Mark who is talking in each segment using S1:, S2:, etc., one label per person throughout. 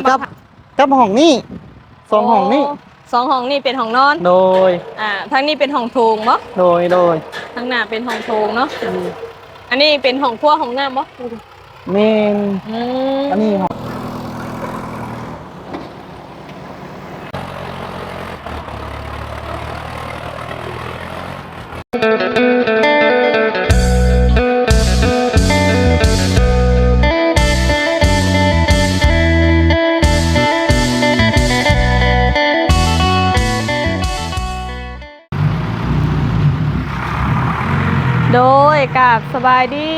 S1: นี่ครับ กับห้องนี้สองห้องนี้
S2: โสองห้องนี่เป็นห้องนอน
S1: โดย
S2: อ่าทางนี้เป็นห้องโถงบ่
S1: โดยโดย
S2: ทางหน้าเป็นห้องโถงเนาะอันนี้เป็นห้องครัวห้องน้ำบ่
S1: เมน
S2: อืม
S1: อันนี้ห้อง
S2: โด ยกับสบายดี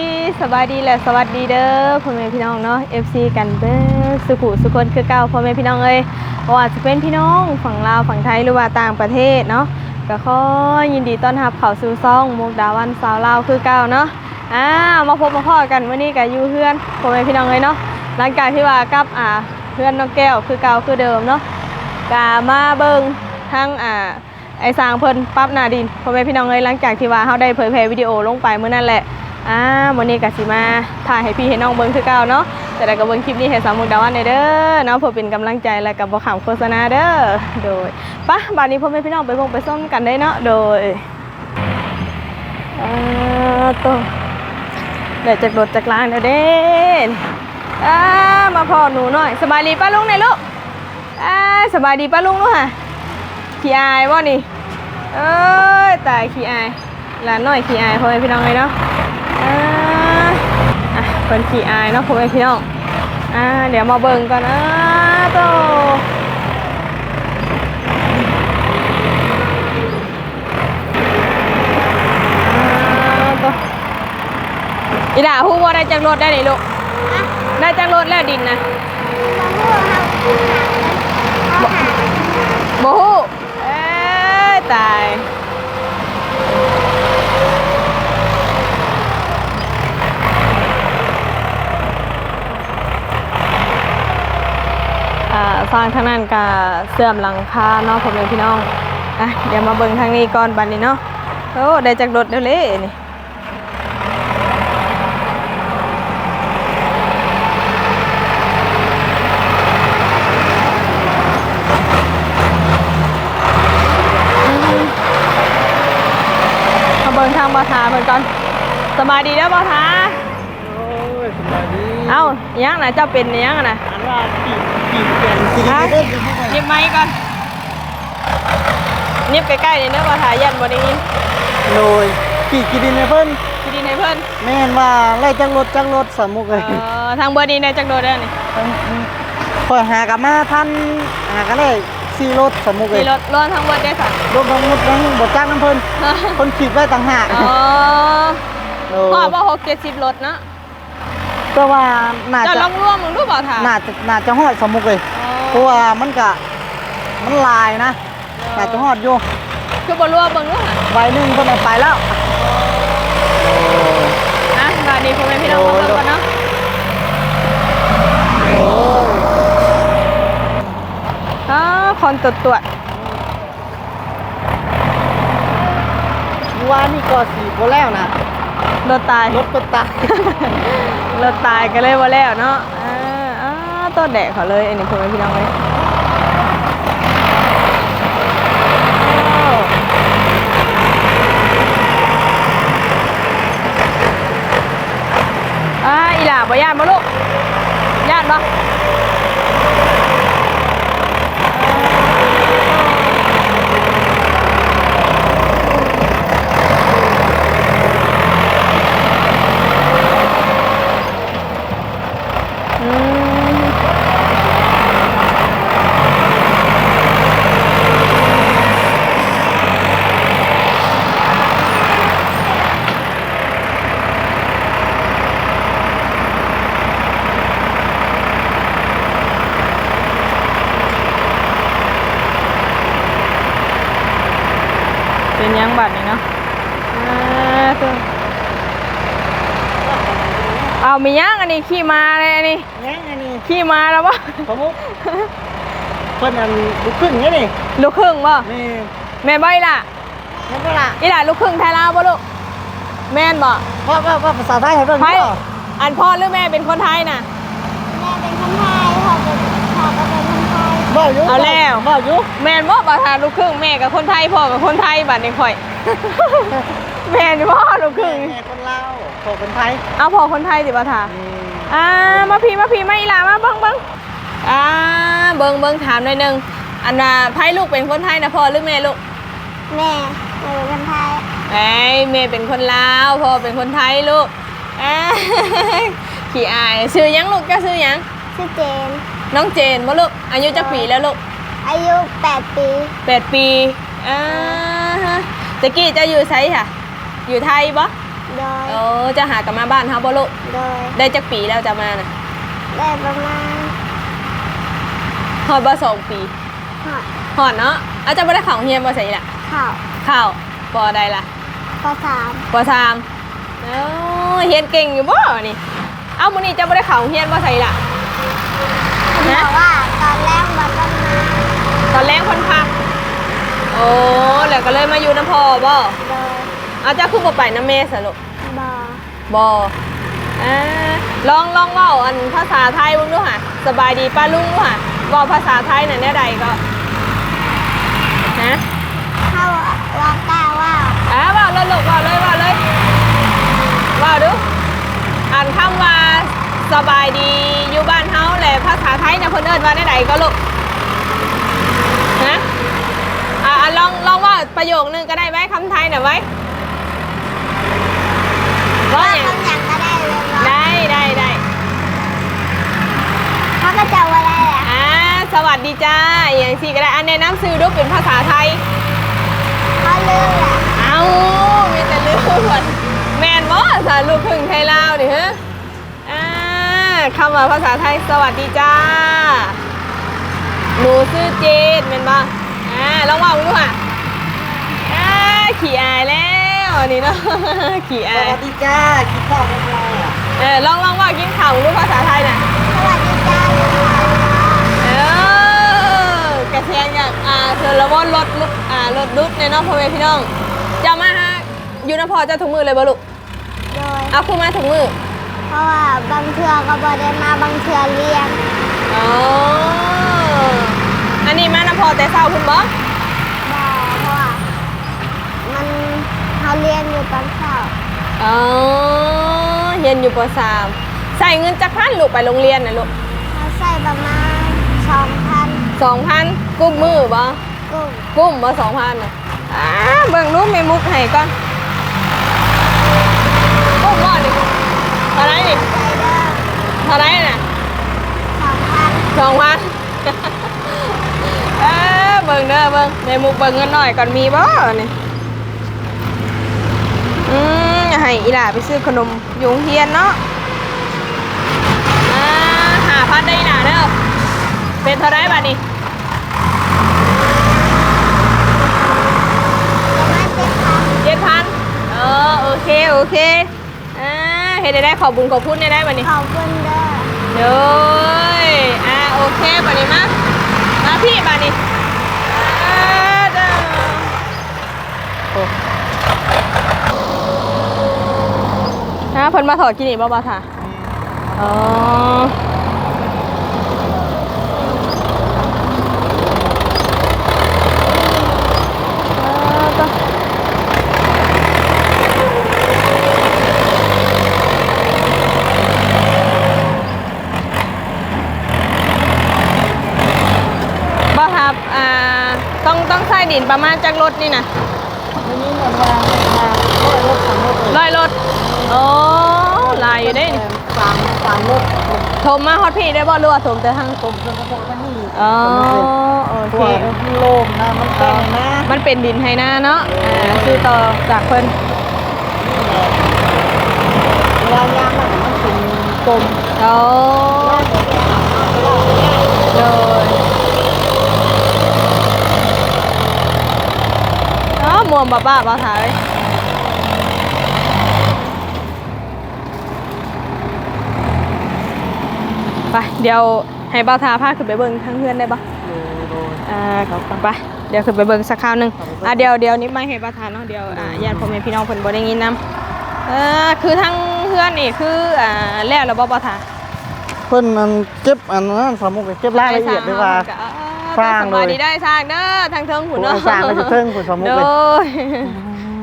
S2: สบายดีและสวัสดีเด้อพ่อแม่พี่น้องเนาะ FC กันเด้อสุขุสุคนคือเก่าพ่อแม่พี่น้องเอ้ยว่าจะเป็นพี่น้องฝั่งลาวฝั่งไทยหรือว่าต่างประเทศเนาะก็ขอยินดีต้อนรับเข้าสู่ซ่องมุกดาวันสาวลาวคือเก่าเนาะอ่ามาพบมาพ่อกันวันนี้ก็อยู่เพื่อนพ่อแม่พี่น้องเอ้ยเนาะหลังจากที่ว่ากับอ่าเพื่อนน้องแก้วคือเก่าคือเดิมเนาะกามาเบิ่งทั้งอ่า ไอ้สร้างเพิ่นปั๊บหน้าดินพ่อแม่พี่น้องเอ้ยหลังจากที่ว่าเฮาได้เผยแพร่วิดีโอลงไปเมื่อนั่นแหละอ่าวันนี้ก็สิมาถ่ายให้พี่ให้น้องเบิ่งคือเก่าเนาะแต่ได้ก็เบิ่งคลิปนี้ให้สามุกดาวันเด้อเนาะเพื่อเป็นกำลังใจและก็บ่ขำโฆษณาเด้อโดยปะบัดนี้พ่อแม่พี่น้องไปเบิ่งไปส้มกันได้เนาะโดยอ่าโตได้จากรถจากลางแล้วเด้อ่ามาพอหนูหน่อยสบายดีป้าลุงไหนลูกอ่าสบายดีป้าลุงลูกค่ะขี้อายบ่านี่ เอ้ยตายขี้อายหลานน้อยขี้อายพ่อแม่พี่น้องเลยเนาะอ่าอะเป็นขี้อายเนาะพ่อแม่พี่น้องอ่าเดี๋ยวมาเบิ่งก่อนนะโตอ่าโตอีด่าฮู้ว่าได้จากรถได้นี่ลูกได้จากรถแล้วดินนะบฮูเอ้ย ตายอ่าฟังทางนั้นกับเสื่อมหลังคาเนาะผมเลยพี่น้อง อะ เดี๋ยวมาเบิ่งทางนี้ก่อนบัดนี้เนาะ โอ้ ได้จากรถเดี๋ยวเลยนี่ มาเบิ่ง ทางบาทาเพิ่นก่อนสบายดีเด้อบาทา
S1: โอ้ยสบายดี
S2: เอ้าอิหยังน่ะเจ้าเป็นอิหยังน่ะ
S1: อันว่ากี่กี่เปลี่ยนะเด้อกี่ให้
S2: หยิบไม้ก่อนหยิบใกล้ๆนี่เด้อบาทายันบ่ได้ยิน
S1: โดยกี่กี่ดินให้เพิ่น
S2: สิดีให้เพิ่น
S1: แม่นว่าไล่จังรถจังรถสามมุกเลย
S2: เอ่อทางเบอร์นี้ได้จักโดดได้อนี่
S1: คอยหากลับมาท่านหากันได้ สี่รถสามมุกเลย
S2: มีรถรถทางเบอร์ได้สั่ง
S1: รถทั้งหมดทั้งบทจ้างน้ำเพิ่นคนขีดไว้ต่างหาก
S2: อ๋อ
S1: โอ้
S2: พ่อบ่6 70รถเนาะ
S1: แต่ว่าน่า
S2: เจ้า
S1: จะ
S2: ลองร่วมมึงดูบ่ทา
S1: น่าจะน่าจะหอดสามมุกเลยเพราะว่ามันกะมันลายนะน่าจะหอดอยู่
S2: คือบ่ร่วมเบิ่งดูค่ะ
S1: ใบหนึ่งเพิ่นเอาไปแล้ว
S2: นะบาดนี้พ่อแม่พี่น้องมาเบิ่งก่อนเนาะ
S1: โอ้ย
S2: อ๋อ คนตรวจตรวจ
S1: ว่านี่ก็สีโบแล้วนะ
S2: รถตาย
S1: รถก็ตาย
S2: เราตายกันเลยว่าแล้วเนาะอ่าอ่าต้นแดดเขาเลยอันนี้พ่อแม่พี่น้องเลยอ้าวอ่าอีหล่าบ่ย่านบ่ลูกย่านบ่ ยังบัดนี่เนาะอ่าตัวเอามียังอันนี้ขี่มาเลยอันนี้
S1: ยังไงนี่
S2: ขี่มาแล้ววะ
S1: สมมุติเพิ่นอันลุกขึ้นไงนี่
S2: ลูกครึ่งบ่
S1: นี่
S2: แม่นบ่อีหล่ะ
S1: นั่นก็ล่ะ
S2: อีหล่ะลูกครึ่งไทยลาวบ่ลูกแม่นบ่
S1: ว่าว่าว่าภาษาไทยให้เบิ่ง
S2: ไทย
S1: บ่
S2: อันพ่อหรือแม่เป็นคนไทยน่ะ
S3: แม่เป็นคนไทยพ่อเป็นพ่อเป็น
S1: บ่อยู่
S2: เอาแล้ว
S1: บ่อยู่
S2: แม่นบ่บ่ทาลูกครึ่งแม่กับคนไทยพ่อกับคนไทยบัดนี้ข่อย แม่นบ่ลูกครึ่ง
S1: แม่คนลาวพ่อคนไทย
S2: เอาพ่อคนไทยสิบ่ทา
S1: อืม
S2: อ่ามาพี่มาพี่มาอีหลามาเบิ่งเบิ่งอ่าเบิ่งเบิ่งถามหน่อยหนึงอันน่ะไผลูกเป็นคนไทยนะพ่อหรือแม่ลูก
S3: แม่แม่เป็นคนไทย
S2: ไอ้ยแม่เป็นคนลาวพ่อเป็นคนไทยลูกอ่าขี้อายชื่อหยังลูกก็ชื่อหยัง
S3: ชื่อเจน
S2: น้องเจนบ่ลูกอายุจักปีแล้วลูก
S3: อายุ 8 ปี
S2: แปดปีอ่าฮะตะกี้จะอยู่ไสค่ะ อยู่ไทยบ่
S3: โดย
S2: โอ้จะหากลับมาบ้านเฮาบ่ลูก
S3: โดย
S2: ได้จักปีแล้วจะมาน่ะ
S3: ได้ประมาณ
S2: ฮอดบ่สองปี
S3: หอด
S2: ฮอดเนาะอาจจะบ่ได้เข้าโรงเรียนบ่ใส่ล่ะ
S3: ข่าว
S2: เข้าปอใดล่ะ
S3: ปสาม
S2: ปสามเอ้าเรียนเก่งอยู่บ่นี่ เอ้ามื้อนี้จะบ่ได้เข้าโรงเรียนบ่ใส่ล่ะ
S3: บ
S2: นะ
S3: อกว่าตอนแรกมันต้องมา
S2: ตอนแรกเพิ่นพัก โอ้แล้วก็เลยมาอยู่น้ำพ่อบ่
S3: โดย
S2: เอาเจ้าคือบ่ไปน้ำแม่ซะลูก
S3: บอ
S2: บ่อ่าลองลองเว้าอันภาษาไทยเบิ่งดูค่ะ สบายดีป้าลุงดูค่ะเว้าภาษาไทยน่ะแนวใดก็ นะ
S3: ถ้าว่ากล้าว่า
S2: อ่าเว้าเลยลูกเว้าเลยเว้าเลยเว้าดู อ่านคำว่า สบายดีอยู่บ้านเฮาแหละภาษาไทยน่ะเพิ่นเอิ้นว่าแนวใดก็ลูกฮะอ่าอ่าลองลองเว่าประโยคนึงก็ได้ไหมคำไทยน่ะไว้เว่า
S3: ว่า
S2: อย่าง
S3: คำอย่างก็ได้เลยว่า
S2: ได้ได้ได้
S3: เขาก็จะว่าได้แหละ
S2: อ่าสวัสดีจ้าอย่างสี่ก็ได้อันแนะน้ำซื้อดูเป็นภาษาไทย
S3: เขาลืมแหละ
S2: เอามีแต่ลืมหมดแมนบ่ภาษาลูกครึ่งไทยลาวดิฮะอ่า คำว่าภาษาไทย สวัสดีจ้า หนูชื่อเจนเป็นบ่อ่าลองว่ามึงดูค่ะอ่าขี่อายแล้วอันนี้เนาะ ขี่
S1: ส
S2: อาย
S1: วัสดีจ้าคิดข้าวกันแล้ว
S2: เออลองลองว่ากินข่าวมึงดูภาษาไทยน่ะ
S3: สวัสดีจ้าลูกค้า
S2: เออกระเทียนกับอ่าเซอร์ลวอนรถลุกอ่ารถดุดในเน้องพ่อแม่พี่น้องจะมาฮะอยู่นพอจะถุงมือเลยบ่ลูก
S3: โดย
S2: เอาคู่มาถุงมือ
S3: เพ ราะว่าบางเทือก็บอได้มาบางเทือเรียน
S2: อ๋ออันนี้มานพอแต่เศร้าคุณบ่
S3: บอเพราะว่ามันเขาเรียนอยู่ตอนเช้า
S2: อ๋อเรียนอยู่ปสามใส่เงินจักพันลูกไปโรงเรียนนะลูก
S3: เขาใส่ประมาณสองพัน
S2: สองพันกุ้มมือบ่
S3: กุ้ง
S2: กุ้มบ่สองพันอะอ่าเบิ่งรูปเมมุกให้ก่อนกุ้มบ่นี่เท่า ไหรนี่
S3: ไรเดอร์
S2: เท่าไหรน่ะ
S3: สองพัน
S2: สองพันเออเบิ่งเด้อเบิ่งในมุกเบิ่งเงินหน่อยก่อนมีบ่นี่อืมให้อีหล่าไปซื้อขนมอยุงเฮียนเนาะอ่าหาพันได้อีหล่าเด้อเป็นเท่าไรบัดนี้
S3: ประมาณเจ็ดพัน
S2: เจ็ดพันเออโอเค โอเคอ่า เฮ็ดได้ได้ขอบุญขอบคุณได้ได้บัดนี้
S3: ขอบคุณเด้อ
S2: เด้ออ่าโอเคบัดนี้มามาพี่บัดนี้อ่าเด้อ
S1: โอ้
S2: ฮะเพิ่นมาถอดกินอีกบ่บ่ท่าอ๋ออ่าก็บ่ครับอ่า ต้องต้องใส่ดินประมาณจักรถนี่นะ
S1: ไม่มีเงินวางมาร้อยรถสามรถเลย
S2: ร้อยรถโอ้หลายอยู่ได้นี่
S1: สามสามรถ
S2: โทมมาฮอดพี่ได้บ่หรือว่าโทมแต่ทาง
S1: ผมจะกระบอกกันนี่
S2: อ๋อโอ
S1: ตั
S2: เค
S1: วมันโล่งนะมันแป้งนะ
S2: มันเป็นดินไฮนาเนาะอ่าคือต่อจากเพิ่น
S1: เวลายามมันมันเป็นกลม
S2: โอ้เลย อ๋อมวมบ้าบ้าบ้าถ่ายไปเดี๋ยวให้บ้าทาพาขึ้นไปเบิ่งทั้งเพื่อนได้ปะอ่าไปเดี๋ยวขึ้นไปเบิ่งสักคราวหนึงอ่าเดี๋ยวเดี๋ยวนี้ไม่ให้ประธานเนาะเดี๋ยวอ่าญาติพ่อแม่พี่น้องเพิ่นบ่ได้ยินนำเออคือทั้งเพื่อนนี่คืออ่าแล้วแล้วบ่ประธาน
S1: เพิ่นอันเก็บอันนั้นสมุกเก็บรายละเอียดด้วยว่า
S2: ไป สร้งเฮเพิ่นก็อ่า
S1: สร้างเลย
S2: สบายดีได้สร้างเด้อทางเทิงหุ่นเนาะ
S1: โอ้ยสร้างก็จะเทิงคุณสมมุติ
S2: โด
S1: เลย
S2: ย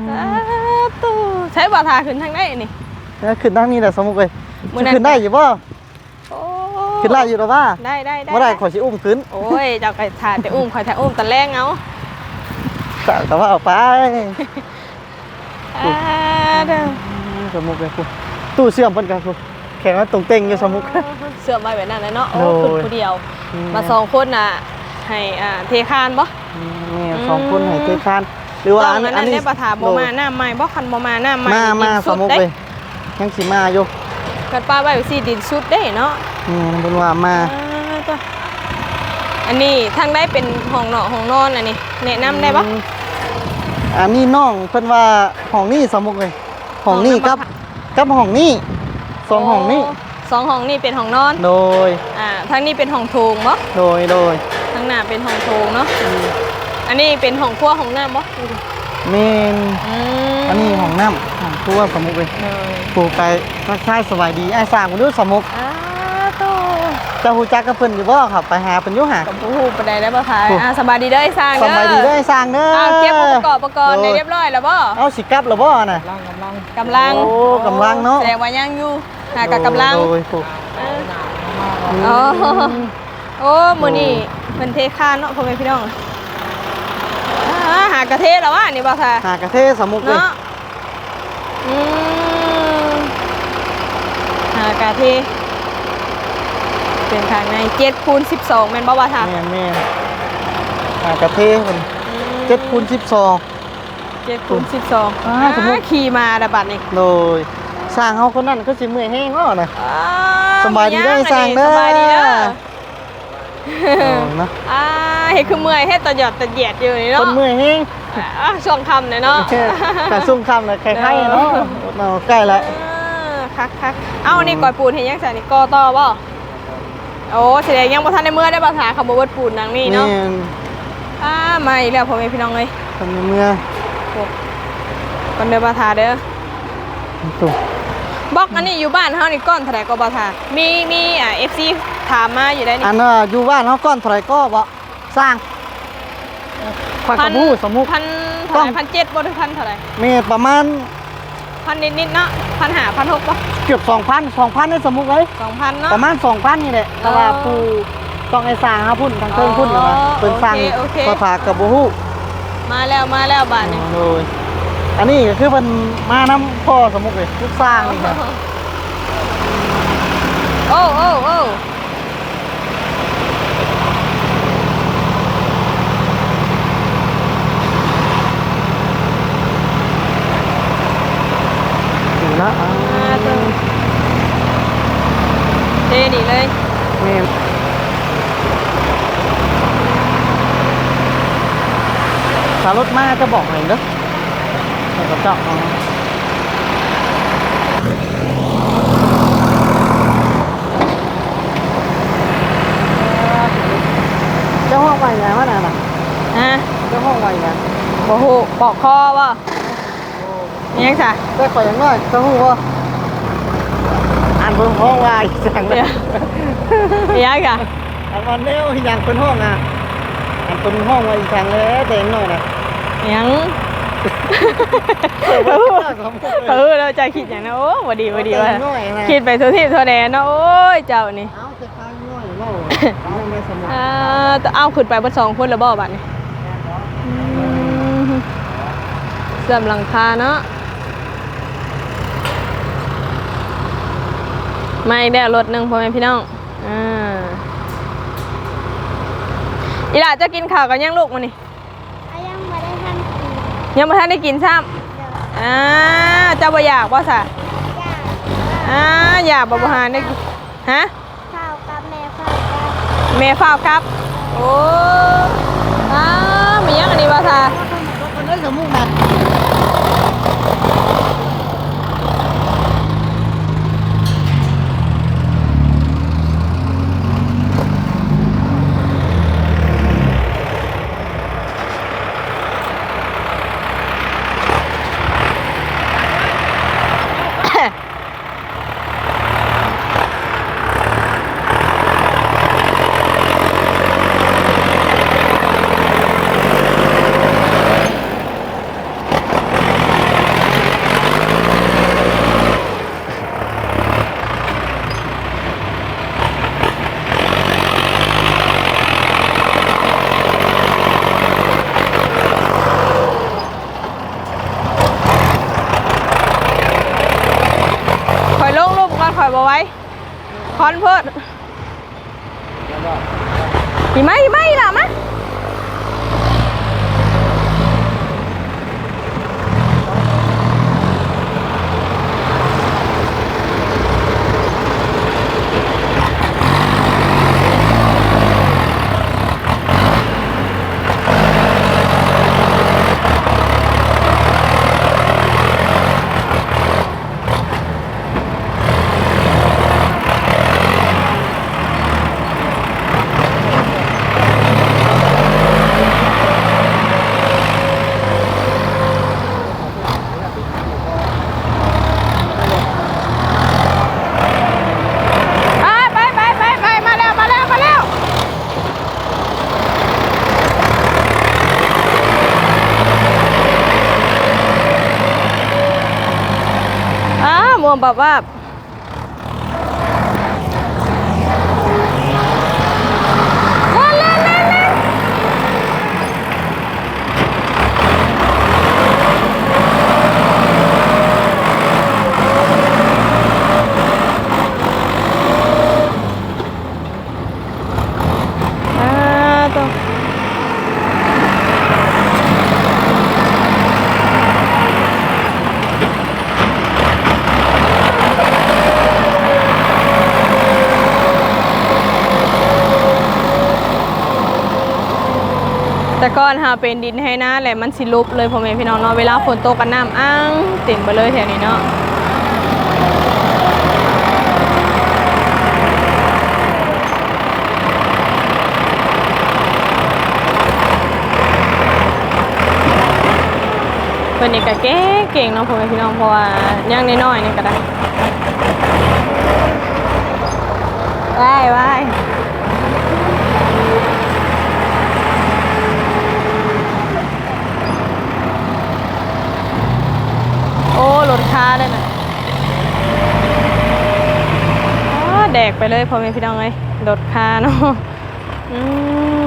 S2: สาธุใช้บ่าทาขึ้นทางได้นี่
S1: แล้วขึ้นด้านนี้แหละสมมุติเลย
S2: มื้อนั้น
S1: ขึ้นได้อยู่บ่
S2: โอ้
S1: ขึ้นได้อยู่หรอว่า
S2: ได้ได้ได้
S1: เมื่อไรขอชิอุ้มขึ้น
S2: โอ้ยเจ้าไก่ทาแต่อุ้มคอยทาอุ้มตะแรงเอา
S1: แต่ว่าเอาไป
S2: อ่าเด้อ
S1: สมมุติเลยคุณตู้เชื่อมเพิ่นกันคุณแข่งว่าตรงเต็งอยู่สมมุติ
S2: เสื่อมไปแบบนั้นเลยเนาะโอ้
S1: โดย
S2: ขึ้นผู้เดียว มาสองคนน่ะ ให้อ่าเทคานบ่
S1: นี่สองคนให้เทคานหรือว่า
S2: ตอ
S1: อั
S2: น
S1: น
S2: นั้น
S1: อันนี้
S2: ได้ประถามบ่มาหน้าใหม่บ่คันบ่มาหน้าใหม่
S1: มามา
S2: ดิน
S1: ส
S2: สุ
S1: ม
S2: ด
S1: มุติ
S2: เด้
S1: เลยยังสิมาอยู่
S2: กันป้าไว้สิดินสุดเด้เนาะ
S1: นี่เป็นว่ามา
S2: อ่าตัวอันนี้ทางได้เป็นห้องเนาะห้องนอนอันนี้แนะนำได้บ่
S1: อันนี้น้องเพิ่นว่าห้องนี้สมมุติเลยห้องนี้
S2: ห้องน้ำ
S1: กับกับห้องนี้สองห้องนี้
S2: สองห้องนี่เป็นห้องนอน
S1: โดย
S2: อ่า ทางนี้เป็นห้องโถงบ่
S1: โดย โดย
S2: ทางหน้าเป็นห้องโถงเนาะอันนี้เป็นห้องครัวห้องน้ำบ่
S1: เมน
S2: อืม
S1: อันนี้ห้องน้ำห้องครัวสมมุติเลย
S2: เออ
S1: ปลูกไปทักทายสบายดีไอ้สร้างมาดูสมุก
S2: อ่าตัว
S1: เจ้าฮู้จักกับเพิ่นอยู่บ่ครับไปหาเพิ่นอยู่หา
S2: กับผู้ปานใดได้บ่คะ
S1: โอ้
S2: อ่าสบายดีเด้อไอ้สร้าง
S1: ส
S2: เด้อบา
S1: ยดีเด้อไอ้สร้างเด้อ
S2: อ่าเก็บอุปกรณ์อุปกรณ์
S1: โด
S2: ได้
S1: ย
S2: เรียบร้อยแล้วบ่
S1: เอาสิกลับแล้วบ่น่ะ
S2: กำลัง
S1: โอ้กำลังเนาะ
S2: แสดงว่ายังอยู่หากับกำลัง
S1: โดยปลูก
S2: โอ้ โอ้มื้อนี้เพิ่นเทคานเนาะพ่อแม่พี่น้องอ่าหากระเทศแล้วว่านี่บ่ค่ะ
S1: หากระเทศสมุกเลย
S2: เนาะอืมหากระเทศเป็นทางใน7คูณ12แม่นบ่ว่าค่ะ
S1: แม่นแม่นหากระเทศเพิ่น7คูณ12
S2: 7คูณ12
S1: อ่า
S2: อ่า
S1: สมมุติ
S2: ขี่มาระบัดนี่
S1: โดยสร้างเฮาคนนั้นก็สิเมื่อยแฮงเนาะน่ะ
S2: อ่
S1: สบายดีเด้อ
S2: มีง
S1: สร้างเด้อ
S2: สบายดีเด้อ
S1: โดย เนาะ
S2: อ่าเฮ็ดคือเมื่อยเฮ็ดตะหยอดตะเหยียดอยู่นี่
S1: ค
S2: เนาะ
S1: นเมื่อยแฮง
S2: อ่าช่วงค่ำเนี่ยเนาะ
S1: กระซุ่มค่ำเลยคล้ายๆเนาะเนาะใกล้แล้ว
S2: อ่าคักคักเอ้านี่ก่อยปูนเห็นยังใส่นี่กอต่อบ่โอ้แสดงยังบ่ทันได้เมื่อได้ภาษาคำบ่เบิดปูนดังนี้เนาะ
S1: แม่น
S2: อ่ามาอีกแล้วพ่อแม่พี่น้องเอ้ย
S1: คนในเมื่อ
S2: ก่อนเด้อบ่ทาเด้อ
S1: ถูก
S2: บล็อกอันนี้อยู่บ้านเฮานี่ก้อนเท่าไหร่ก็บ่ทามีมีอ่า FC ถามมาอยู่ได้นี่
S1: อันน่ะอยู่บ้านเขาก้อนเท่าไหรก็บ่สร้างควายกระบูสมมุติ
S2: พันเท่าไหร่พันเจ็ดบ่ถึงพันเท่าไหร่
S1: เมตรประมาณ
S2: พันนิดๆเนาะพันหาพันหกป่ะ
S1: เกือบ2,000 2,000ในสมมุติเลย
S2: สองพันเนาะ
S1: ประมาณ2,000นี่แหละแต่ว่า
S2: อ๋อ
S1: ผู้ต้องไอ้สร้างครับพุ่นทางเทิงพุ่น
S2: อ๋อ
S1: นะเพิ่นสร้าง
S2: โอเคโอเค
S1: ภาษากับบ่ฮู้
S2: มาแล้วมาแล้วบาทนี่
S1: โดยอันนี้ก็คือเพิ่นมานํพ่อสมมุติเลยลูกสร้างนี่ครับ
S2: โอ้โอ้โอ้
S1: อยู่นะอ่า
S2: มาตัวเทนี่เลย
S1: แม่นถ้ารถมาจะบอกให้เด้อให้เขาเจับเอาเจ้าห้องไว้ไงวะน่ะน่ะ
S2: ฮะ
S1: เจ้าห้องไว้ไง
S2: บ่ฮู้ปอกคอบ่มี ยังซะ
S1: ได้ข่อยอย่างน้อยเจ้าหูว่าอ่านเพิ่งห้องไว้จังเลย
S2: มียังซะ
S1: อันวันเนี้ยอย่างเป็นห้องอะอันเป็นห้องไว้อีกทางเลยแต่งหน่อยนะ
S2: มียัง
S1: เออว่าจะทำ
S2: เออเราใจคิดอย่างนั้นโอ้บ่ดีบ่ดีว่า
S1: แต่งหน่อยนะ
S2: คิดไปทั่วทิศทั่วแดนเนาะโอ้ยเจ้านี่
S1: เอาแต่ข้างหน่อยเล่าเอาไม่สมอง
S2: อ่าแต่เอาขึ้นไปเบ่สองคนแล้วบ่บัดนี้เสื่อมหลังคาเนาะ ไม่ได้รถหนึ่งพ่อแม่พี่น้องอ่าอีหล่าจะกินข้าวกันยังลูกมันนี่
S3: อายังไม่ได้ทำกิน
S2: ยังไม่ทันได้กินซ้
S3: เดี๋ยวำ
S2: อ่าเจ้าบ่อยากบ่สะ
S3: ย่าง
S2: อ่าอยากบ่บ่หาได้กินฮะ
S3: ข้าวกับแม่ข้าวกับ
S2: เมฟ้าวครับ โอ้อ่ามียังอันนี้บ่สะ
S1: คนนั้นสมุกนะ
S2: ค อนเพิดหิมะหิมะอีหล่ะมะไปไปไปไปไปมาแล้วมาแล้วมาแล้วอ้าวมวง แบบว่าเล่นเล่นเล่นเล่นอ่าตัวแต่ก่ อนหาเป็นดินให้นะแหละมันสิลุบเลยพ่อแม่พี่น้องเนาะเวลาฝนตกกันน้ำอ้างเต็มไปเลยแถวนี้เนาะเพิ่นนี่ก็เก่งเก่งเนาะพ่อแม่พี่น้องเพราะว่าย่างน้อยๆนี่ก็ได้ว้ายว้าย โอ้รถค้าได้นะอ๋อแดกไปเลยพ่อแม่พี่น้องเลยรถคาเนาะอื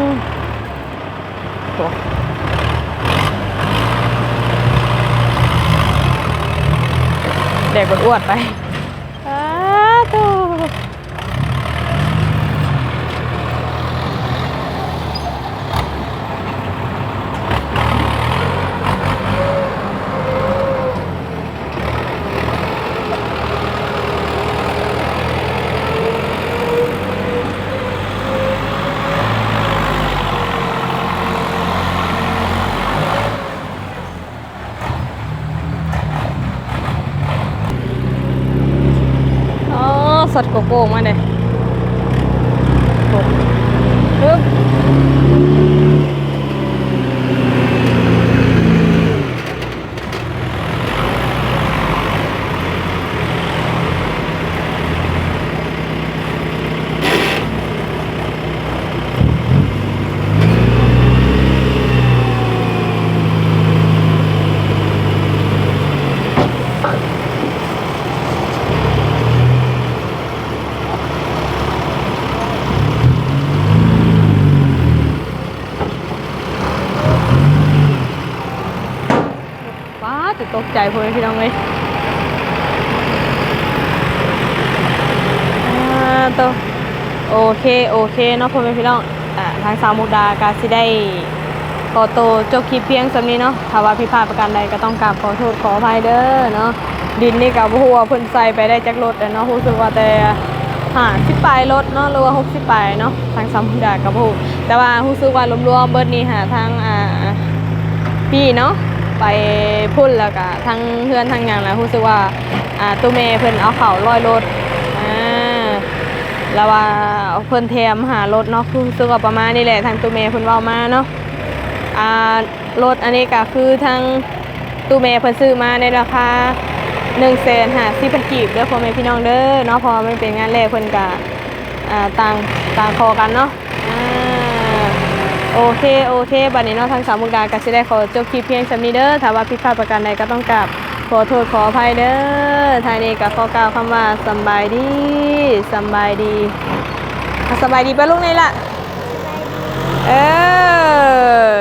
S2: มโหเด็กอ้วดไป สดโกโก้มาเลยโอ้ปึ๊บะตกใจพ่อแม่พี่น้องเลยตัวโอเคโอเคเนาะพ่อแม่พี่น้องอ่าทางสาวมุกดากาสิได้ขอโตจบคลิปเพียงสำนี้เนาะถ้าว่าผิพาดประการใดก็ต้องกราบขอโทษขออภัยเด้อเนาะดินนี่กับหัวพ่นใส่ไปได้จักรถเนาะรู้สึกว่าแต่หาสิบปลายรถเนาะหรือว่าหกสิบปลายเนาะทางสาวมุกดากับผู้แต่ว่ารู้สึกว่ารวมๆเบิดนี้หาทางอ่าพี่เนาะ ไปพุ่นแล้วก็ทั้งเพื่อนทั้งอย่างแล้วรู้สึกว่าอ่าตู้เมย์เพิ่นเอาเข่าลอยรถอ่าแล้วว่าเพิ่นแถมหารถเนาะคือรู้สึกว่าประมาณนี้แหละทางตู้เมย์เพิ่นเว้ามาเนาะอ่ารถอันนี้ก็คือทางตู้เมย์เพิ่นซื้อมาในราคา1นึ่งแสนห้าสิบกีบเด้อพ่อแม่พี่น้องเด้อเนาะเพอมันเป็นงานแรกเพิ่นก็อ่าต่างต่างคอกันเนาะ โอเคโอเคบัดนี้เนาะทางสามมุกดาก็สิได้ขอจบคลิปเพียงสำนี้เด้อถ้าว่าผิดพลาดประการใดก็ต้องกราบขอโทษขออภัยเด้อทายนี้ก็ขอกล่าวคำว่าสบายดีสบายดีสบายดีไปลูกนี่ล่ะ เออ